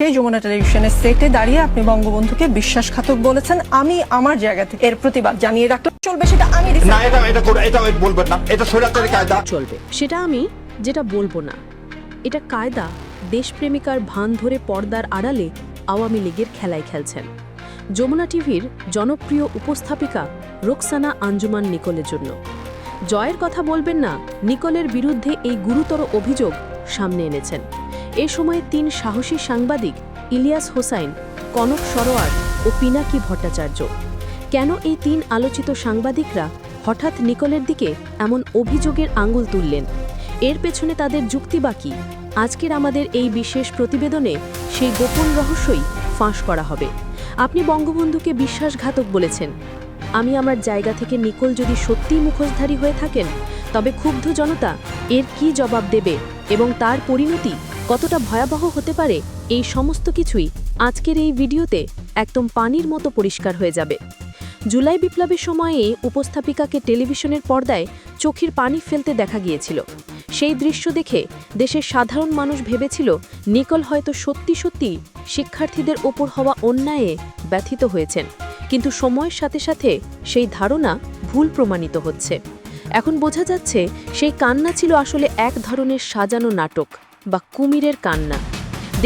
এই যমুনা টেলিভিশনের সেটে দাঁড়িয়ে আপনি বঙ্গবন্ধুকে বিশ্বাসঘাতক বলেছেন আমি আমার জায়গা থেকে এর প্রতিবাদ জানিয়ে রাখলে চলবে সেটা আমি না এটা এটা করে এটা বলবেন না। এটা স্বৈরাচারী কায়দা। চলবে। সেটা আমি যেটা বলব না। এটা কায়দা দেশপ্রেমিকার ভান ধরে পর্দার আড়ালে আওয়ামী লীগের খেলায় খেলছেন। যমুনা টিভির জনপ্রিয় উপস্থাপিকা রোকসানা আঞ্জুমান নিকলের জন্য। জয়ের কথা বলবেন না নিকলের বিরুদ্ধে এই গুরুতর অভিযোগ সামনে এনেছেন। এ সময় তিন সাহসী সাংবাদিক, ইলিয়াস হোসাইন, কনক সরোয়ার ও পিনাকি ভট্টাচার্য। কেন এই তিন আলোচিত সাংবাদিকরা হঠাৎ নিকলের দিকে এমন অভিযোগের আঙুল তুললেন? এর পেছনে তাদের যুক্তি বাকি আজকের আমাদের এই বিশেষ প্রতিবেদনে সেই গোপন রহস্যই ফাঁস করা হবে। আপনি বঙ্গবন্ধুকে বিশ্বাসঘাতক বলেছেন। আমি আমার জায়গা থেকে নিকল যদি সত্যিই মুখোশধারী হয়ে থাকেন, তবে ক্ষুব্ধ জনতা এর কি জবাব দেবে এবং তার পরিণতি কতটা ভয়াবহ হতে পারে এই সমস্ত কিছুই আজকের এই ভিডিওতে একদম পানির মতো পরিষ্কার হয়ে যাবে। জুলাই বিপ্লবের সময়ে উপস্থাপিকাকে টেলিভিশনের পর্দায় চোখের পানি ফেলতে দেখা গিয়েছিল। সেই দৃশ্য দেখে দেশের সাধারণ মানুষ ভেবেছিল নিকল হয়তো সত্যি সত্যি শিক্ষার্থীদের ওপর হওয়া অন্যায়ে ব্যথিত হয়েছেন। কিন্তু সময়ের সাথে সাথে সেই ধারণা ভুল প্রমাণিত হচ্ছে। এখন বোঝা যাচ্ছে সেই কান্না ছিল আসলে এক ধরনের সাজানো নাটক। বা কুমিরের কান্না।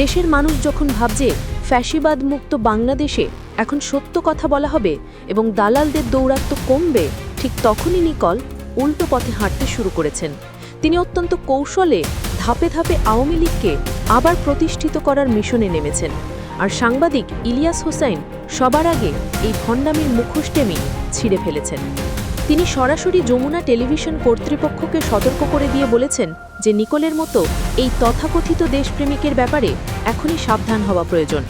দেশের মানুষ যখন ভাবছে ফ্যাসিবাদ মুক্ত বাংলাদেশে এখন সত্য কথা বলা হবে এবং দালালদের দৌরাত্ম কমবে, ঠিক তখনই নিকল উল্টো পথে হাঁটতে শুরু করেছেন। তিনি অত্যন্ত কৌশলে ধাপে ধাপে আওয়ামী লীগকে আবার প্রতিষ্ঠিত করার মিশনে নেমেছেন। আর সাংবাদিক ইলিয়াস হোসাইন সবার আগে এই ভণ্ডামির মুখোশ ছিঁড়ে ফেলেছেন। তিনি সরাসরি যমুনা টেলিভিশন কর্তৃপক্ষকে সতর্ক করে দিয়ে বলেছেন যে নিকলের মতো এই তথাকথিত দেশপ্রেমিকের ব্যাপারে এখনই সাবধান হওয়া প্রয়োজন।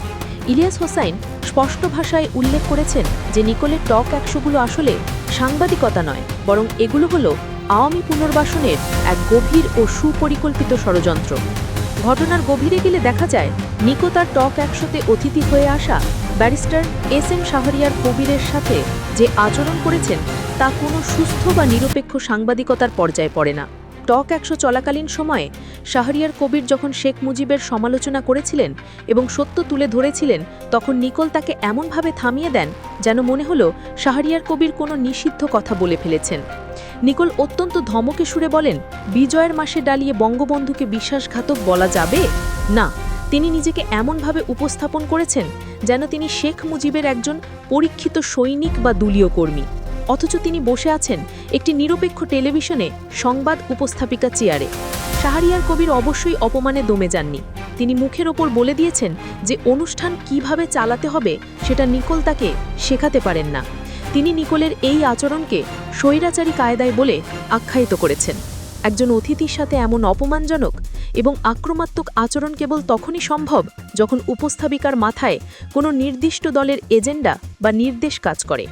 ইলিয়াস হোসাইন স্পষ্ট ভাষায় উল্লেখ করেছেন যে নিকলের টক একশোগুলো আসলে সাংবাদিকতা নয়, বরং এগুলো হলো আওয়ামী পুনর্বাসনের এক গভীর ও সুপরিকল্পিত ষড়যন্ত্র। ঘটনার গভীরে গেলে দেখা যায়, নিকো তার টক একশোতে অতিথি হয়ে আসা ব্যারিস্টার এস এম শাহরিয়ার কবিরের সাথে যে আচরণ করেছেন তা কোনো সুস্থ বা নিরপেক্ষ সাংবাদিকতার পর্যায়ে পড়ে না। টক একশো চলাকালীন সময়ে শাহরিয়ার কবির যখন শেখ মুজিবের সমালোচনা করেছিলেন এবং সত্য তুলে ধরেছিলেন, তখন নিকল তাকে এমনভাবে থামিয়ে দেন যেন মনে হলো শাহরিয়ার কবির কোনো নিষিদ্ধ কথা বলে ফেলেছেন। নিকল অত্যন্ত ধমকে সুরে বলেন, বিজয়ের মাসে ডালিয়ে বঙ্গবন্ধুকে বিশ্বাসঘাতক বলা যাবে? না তিনি নিজেকে এমনভাবে উপস্থাপন করেছেন যেন তিনি শেখ মুজিবের একজন পরীক্ষিত সৈনিক বা দলীয় কর্মী। অথচ তিনি বসে আছেন একটি নিরপেক্ষ টেলিভিশনে সংবাদ উপস্থাপিকা চেয়ারে। শাহরিয়ার কবির অবশ্যই অপমানে দমে যাননি। তিনি মুখের ওপর বলে দিয়েছেন যে অনুষ্ঠান কীভাবে চালাতে হবে সেটা নিকল তাকে শেখাতে পারেন না। তিনি নিকোলের এই আচরণকে স্বৈরাচারী কায়দায় বলে আখ্যায়িত করেছেন। একজন অতিথির সাথে এমন অপমানজনক এবং আক্রমাত্মক আচরণ কেবল তখনই সম্ভব যখন উপস্থাপিকার মাথায় কোনো নির্দিষ্ট দলের এজেন্ডা বা নির্দেশ কাজ করে।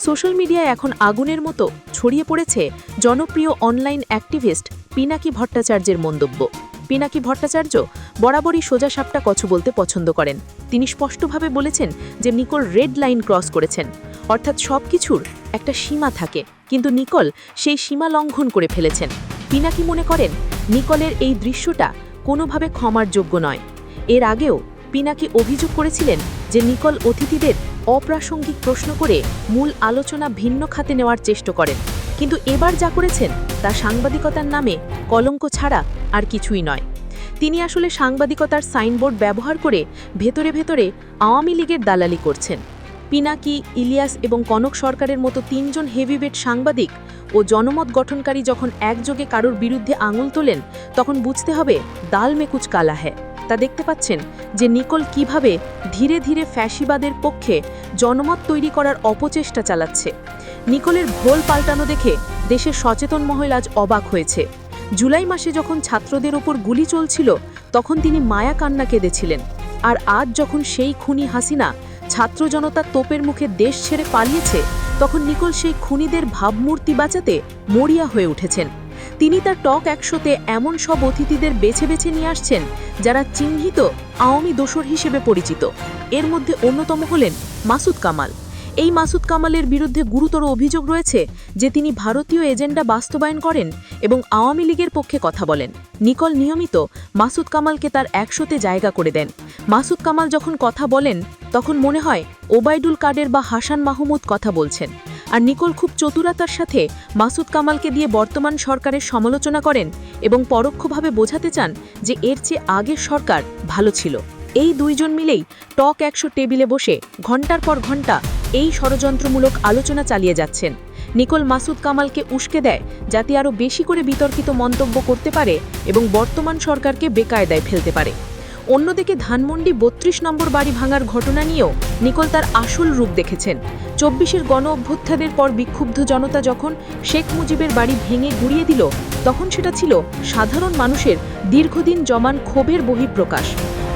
সোশ্যাল মিডিয়ায় এখন আগুনের মতো ছড়িয়ে পড়েছে জনপ্রিয় অনলাইন অ্যাক্টিভিস্ট পিনাকি ভট্টাচার্যের মন্তব্য। পিনাকি ভট্টাচার্য বরাবরই সোজা সাপটা কছ বলতে পছন্দ করেন। তিনি স্পষ্টভাবে বলেছেন যে নিকোল রেড লাইন ক্রস করেছেন। অর্থাৎ সব কিছুর একটা সীমা থাকে। কিন্তু নিকল সেই সীমা লঙ্ঘন করে ফেলেছেন। পিনাকি মনে করেন, নিকলের এই দৃশ্যটা কোনোভাবে ক্ষমার যোগ্য নয়। এর আগেও পিনাকি অভিযোগ করেছিলেন যে নিকল অতিথিদের অপ্রাসঙ্গিক প্রশ্ন করে মূল আলোচনা ভিন্ন খাতে নেওয়ার চেষ্টা করেন। কিন্তু এবার যা করেছেন, তা সাংবাদিকতার নামে কলঙ্ক ছাড়া আর কিছুই নয়। তিনি আসলে সাংবাদিকতার সাইনবোর্ড ব্যবহার করে ভেতরে ভেতরে আওয়ামী লীগের দালালি করছেন। পিনাকি, ইলিয়াস এবং কনক সরকারের মতো তিনজন হেভিওয়েট সাংবাদিক ও জনমত গঠনকারী যখন একযোগে কারোর বিরুদ্ধে আঙুল তোলেন, তখন বুঝতে হবে দাল মেকুচ কালা হ্যায়। তা দেখতে পাচ্ছেন যে নিকল কীভাবে ধীরে ধীরে ফ্যাসিবাদের পক্ষে জনমত তৈরি করার অপচেষ্টা চালাচ্ছে। নিকলের ভোল পাল্টানো দেখে দেশের সচেতন মহল আজ অবাক হয়েছে। জুলাই মাসে যখন ছাত্রদের ওপর গুলি চলছিল, তখন তিনি মায়া কান্না কেঁদেছিলেন। আর আজ যখন সেই খুনি হাসিনা ছাত্র জনতা তোপের মুখে দেশ ছেড়ে পালিয়েছে, তখন নিকল সেই খুনিদের ভাবমূর্তি বাঁচাতে মরিয়া হয়ে উঠেছেন। তিনি তার টক একশোতে এমন সব অতিথিদের বেছে বেছে নিয়ে আসছেন, যারা চিহ্নিত আওয়ামী দোসর হিসেবে পরিচিত। এর মধ্যে অন্যতম হলেন মাসুদ কামাল। এই মাসুদ কামালের বিরুদ্ধে গুরুতর অভিযোগ রয়েছে যে তিনি ভারতীয় এজেন্ডা বাস্তবায়ন করেন এবং আওয়ামী লীগের পক্ষে কথা বলেন। নিকল নিয়মিত মাসুদ কামালকে তার একশোতে জায়গা করে দেন। মাসুদ কামাল যখন কথা বলেন তখন মনে হয় ওবায়দুল কাদের বা হাসান মাহমুদ কথা বলছেন। আর নিকোল খুব চতুরতার সাথে মাসুদ কামালকে দিয়ে বর্তমান সরকারের সমালোচনা করেন এবং পরোক্ষভাবে বোঝাতে চান যে এর চেয়ে আগের সরকার ভালো ছিল। এই দুইজন মিলেই টক একশো টেবিলে বসে ঘণ্টার পর ঘণ্টা এই ষড়যন্ত্রমূলক আলোচনা চালিয়ে যাচ্ছেন। নিকোল মাসুদ কামালকে উস্কে দেয় যাতে আরও বেশি করে বিতর্কিত মন্তব্য করতে পারে এবং বর্তমান সরকারকে বেকায়দায় ফেলতে পারে। অন্যদিকে ধানমন্ডি বত্রিশ নম্বর বাড়ি ভাঙার ঘটনা নিয়েও নিকোল তার আসল রূপ দেখেছেন। চব্বিশের গণ অভ্যুত্থানের পর বিক্ষুব্ধ জনতা যখন শেখ মুজিবের বাড়ি ভেঙে গুড়িয়ে দিল, তখন সেটা ছিল সাধারণ মানুষের দীর্ঘদিন জমান ক্ষোভের বহিঃপ্রকাশ।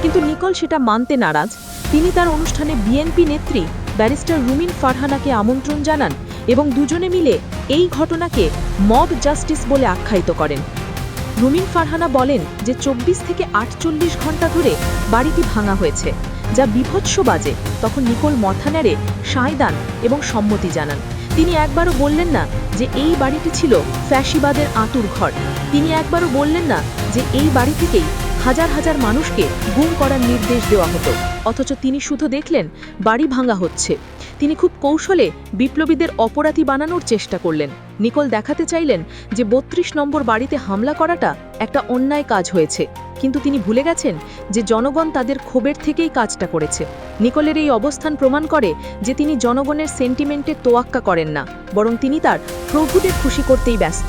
কিন্তু নিকল সেটা মানতে নারাজ। তিনি তার অনুষ্ঠানে বিএনপি নেত্রী ব্যারিস্টার রুমিন ফারহানাকে আমন্ত্রণ জানান এবং দুজনে মিলে এই ঘটনাকে মব জাস্টিস বলে আখ্যায়িত করেন। রুমিন ফারহানা বলেন যে চব্বিশ থেকে আটচল্লিশ ঘণ্টা ধরে বাড়িটি ভাঙা হয়েছে, যা বিভৎস বাজে। তখন নিকোল মথা নেড়ে সায় এবং সম্মতি জানান। তিনি একবারও বললেন না যে এই বাড়িটি ছিল ফ্যাসিবাদের আঁতুর ঘর। তিনি একবারও বললেন না যে এই বাড়ি থেকেই হাজার হাজার মানুষকে গুম করার নির্দেশ দেওয়া হতো। অথচ তিনি শুধু দেখলেন, বাড়ি ভাঙা হচ্ছে। তিনি খুব কৌশলে বিপ্লবীদের অপরাধী বানানোর চেষ্টা করলেন। নিকোল দেখাতে চাইলেন যে বত্রিশ নম্বর বাড়িতে হামলা করাটা একটা অন্যায় কাজ হয়েছে। কিন্তু তিনি ভুলে গেছেন যে জনগণ তাদের ক্ষোভের থেকেই কাজটা করেছে। নিকোলের এই অবস্থান প্রমাণ করে যে তিনি জনগণের সেন্টিমেন্টে তোয়াক্কা করেন না, বরং তিনি তার প্রভুদের খুশি করতেই ব্যস্ত।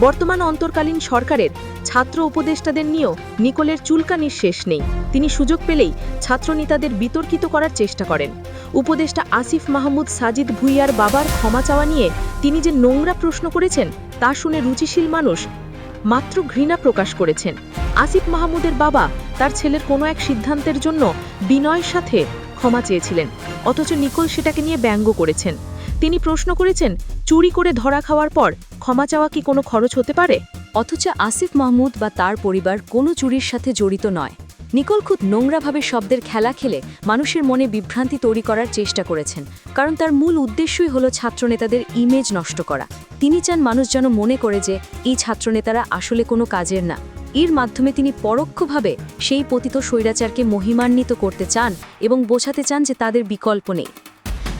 বর্তমান অন্তর্কালীন সরকারের ছাত্র উপদেষ্টাদের নিয়েও নিকোলের চুলকানির শেষ নেই। তিনি সুযোগ পেলেই ছাত্রনেতাদের বিতর্কিত করার চেষ্টা করেন। উপদেষ্টা আসিফ মাহমুদ সাজিদ ভুইয়ার বাবার ক্ষমা চাওয়া নিয়ে তিনি যে নোংরা প্রশ্ন করেছেন, তা শুনে রুচিশীল মানুষ মাত্র ঘৃণা প্রকাশ করেছেন। আসিফ মাহমুদের বাবা তার ছেলের কোনো এক সিদ্ধান্তের জন্য বিনয়ের সাথে ক্ষমা চেয়েছিলেন, অথচ নিকোল সেটাকে নিয়ে ব্যঙ্গ করেছেন। তিনি প্রশ্ন করেছেন, চুরি করে ধরা খাওয়ার পর ক্ষমা চাওয়া কি কোনো খরচ হতে পারে? অথচ আসিফ মাহমুদ বা তার পরিবার কোনো চুরির সাথে জড়িত নয়। নিকল খুব নোংরাভাবে শব্দের খেলা খেলে মানুষের মনে বিভ্রান্তি তৈরি করার চেষ্টা করেছেন, কারণ তার মূল উদ্দেশ্যই হলো ছাত্রনেতাদের ইমেজ নষ্ট করা। তিনি চান মানুষ যেন মনে করে যে, এই ছাত্রনেতারা আসলে কোনো কাজের না। এর মাধ্যমে তিনি পরোক্ষভাবে সেই পতিত স্বৈরাচারকে মহিমান্বিত করতে চান এবং বোঝাতে চান যে তাদের বিকল্প নেই।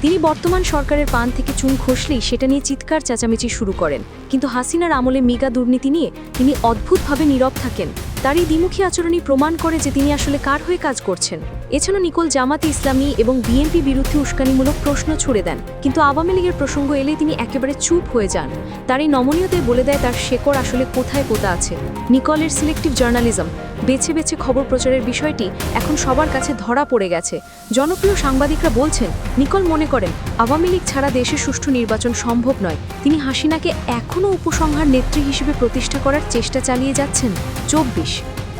তিনি বর্তমান সরকারের পান থেকে চুন খসলেই সেটা নিয়ে চিৎকার চেঁচামেচি শুরু করেন। কিন্তু হাসিনার আমলে মেগা দুর্নীতি নিয়ে তিনি অদ্ভুতভাবে নীরব থাকেন। তারই দ্বিমুখী আচরণই প্রমাণ করে যে তিনি আসলে কার হয়ে কাজ করছেন। এছাড়া নিকোল জামাতে ইসলামী এবং বিএনপি বিরুদ্ধে উস্কানিমূলক প্রশ্ন ছুড়ে দেন। কিন্তু আওয়ামী লীগের প্রসঙ্গ এলে তিনি একেবারে চুপ হয়ে যান। তার এই নমনীয়তায় বলে দেয় তার শেকড় আসলে কোথায় পোতা আছে। নিকলের সিলেক্টিভ জার্নালিজম, বেছে বেছে খবর প্রচারের বিষয়টি এখন সবার কাছে ধরা পড়ে গেছে। জনপ্রিয় সাংবাদিকরা বলছেন, নিকল মনে করেন, আওয়ামী লীগ ছাড়া দেশে সুষ্ঠু নির্বাচন সম্ভব নয়। তিনি হাসিনাকে এখনও উপসংহার নেত্রী হিসেবে প্রতিষ্ঠা করার চেষ্টা চালিয়ে যাচ্ছেন। চব্বিশ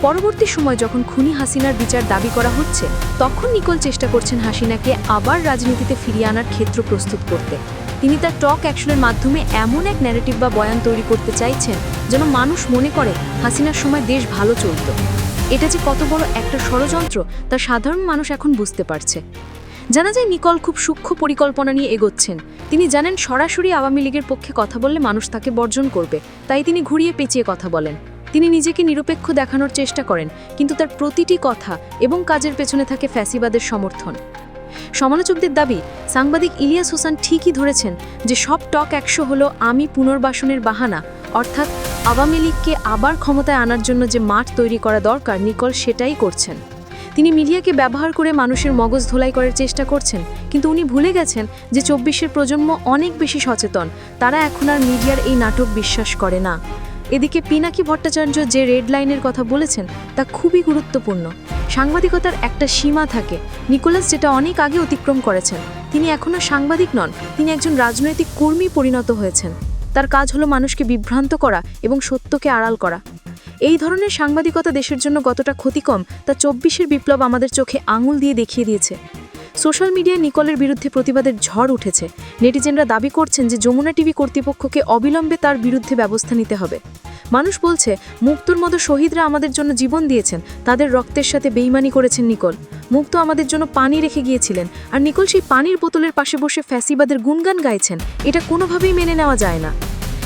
পরবর্তী সময় যখন খুনি হাসিনার বিচার দাবি করা হচ্ছে, তখন নিকল চেষ্টা করছেন হাসিনাকে আবার রাজনীতিতে ফিরিয়ে আনার ক্ষেত্র প্রস্তুত করতে। তিনি তার টক অ্যাকশনের মাধ্যমে এমন এক ন্যারেটিভ বা বয়ান তৈরি করতে চাইছেন যেন মানুষ মনে করে হাসিনার সময় দেশ ভালো চলত। এটা যে কত বড় একটা ষড়যন্ত্র তা সাধারণ মানুষ এখন বুঝতে পারছে। জানা যায় নিকল খুব সূক্ষ্ম পরিকল্পনা নিয়ে এগোচ্ছেন। তিনি জানেন সরাসরি আওয়ামী লীগের পক্ষে কথা বললে মানুষ তাকে বর্জন করবে, তাই তিনি ঘুরিয়ে পেঁচিয়ে কথা বলেন। তিনি নিজেকে নিরপেক্ষ দেখানোর চেষ্টা করেন, কিন্তু তার প্রতিটি কথা এবং কাজের পেছনে থাকে ফ্যাসিবাদের সমর্থন। সমালোচকদের দাবি, সাংবাদিক ইলিয়াস হোসেন ঠিকই ধরেছেন যে সব টক একশো হলো আমি পুনর্বাসনের বাহানা, অর্থাৎ আওয়ামী লীগকে আবার ক্ষমতায় আনার জন্য যে মাঠ তৈরি করা দরকার, নিকল সেটাই করছেন। তিনি মিডিয়াকে ব্যবহার করে মানুষের মগজ ধোলাই করার চেষ্টা করছেন, কিন্তু উনি ভুলে গেছেন যে চব্বিশের প্রজন্ম অনেক বেশি সচেতন, তারা এখন আর মিডিয়ার এই নাটক বিশ্বাস করে না। এদিকে পিনাকি ভট্টাচার্য যে রেড লাইনের কথা বলেছেন, তা খুবই গুরুত্বপূর্ণ। সাংবাদিকতার একটা সীমা থাকে। নিকোলাস যেটা অনেক আগে অতিক্রম করেছেন, তিনি এখনও সাংবাদিক নন, তিনি একজন রাজনৈতিক কর্মী পরিণত হয়েছেন। তার কাজ হলো মানুষকে বিভ্রান্ত করা এবং সত্যকে আড়াল করা। এই ধরনের সাংবাদিকতা দেশের জন্য কতটা ক্ষতিকম তা চব্বিশের বিপ্লব আমাদের চোখে আঙুল দিয়ে দেখিয়ে দিয়েছে। সোশ্যাল মিডিয়ায় নিকলের বিরুদ্ধে প্রতিবাদের ঝড় উঠেছে। নেটিজেনরা দাবি করছেন যে যমুনা টিভি কর্তৃপক্ষকে অবিলম্বে তার বিরুদ্ধে ব্যবস্থা নিতে হবে। মানুষ বলছে, মুক্তর মতো শহীদরা আমাদের জন্য জীবন দিয়েছেন, তাদের রক্তের সাথে বেইমানি করেছেন নিকল। মুক্ত আমাদের জন্য পানি রেখে গিয়েছিলেন, আর নিকল সেই পানির বোতলের পাশে বসে ফ্যাসিবাদের গুনগান গাইছেন, এটা কোনোভাবেই মেনে নেওয়া যায় না।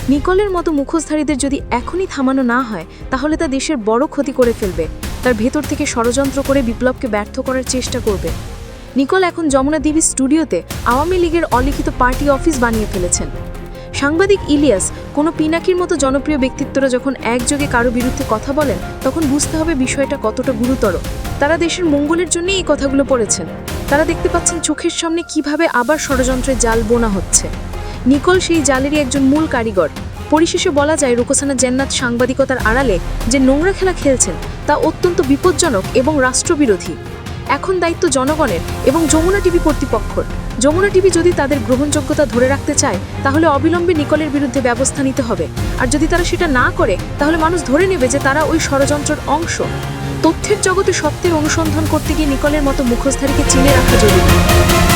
নিকলের মতো মুখোশধারীদের যদি এখনই থামানো না হয়, তাহলে তা দেশের বড় ক্ষতি করে ফেলবে। তার ভেতর থেকে ষড়যন্ত্র করে বিপ্লবকে ব্যর্থ করার চেষ্টা করবে। নিকল এখন যমুনা দেবী স্টুডিওতে আওয়ামী লীগের অলিখিত পার্টি অফিস বানিয়ে ফেলেছেন। সাংবাদিক ইলিয়াস, কোনো পিনাকির মতো জনপ্রিয় ব্যক্তিত্বরা যখন একযোগে কারও বিরুদ্ধে কথা বলেন, তখন বুঝতে হবে বিষয়টা কতটা গুরুতর। তারা দেশের মঙ্গলের জন্যই এই কথাগুলো পড়েছেন। তারা দেখতে পাচ্ছেন চোখের সামনে কীভাবে আবার ষড়যন্ত্রের জাল বোনা হচ্ছে। নিকল সেই জালেরই একজন মূল কারিগর। পরিশেষে বলা যায়, রুকসানা জান্নাত সাংবাদিকতার আড়ালে যে নোংরা খেলা খেলছেন, তা অত্যন্ত বিপজ্জনক এবং রাষ্ট্রবিরোধী। এখন দায়িত্ব জনগণের এবং যমুনা টিভি কর্তৃপক্ষর। যমুনা টিভি যদি তাদের গ্রহণযোগ্যতা ধরে রাখতে চায়, তাহলে অবিলম্বে নিকলের বিরুদ্ধে ব্যবস্থা নিতে হবে। আর যদি তারা সেটা না করে, তাহলে মানুষ ধরে নেবে যে তারা ওই ষড়যন্ত্রের অংশ। তথ্যের জগতে সত্যের অনুসন্ধান করতে গিয়ে নিকলের মতো মুখোশধারীকে চিনে রাখা জরুরি।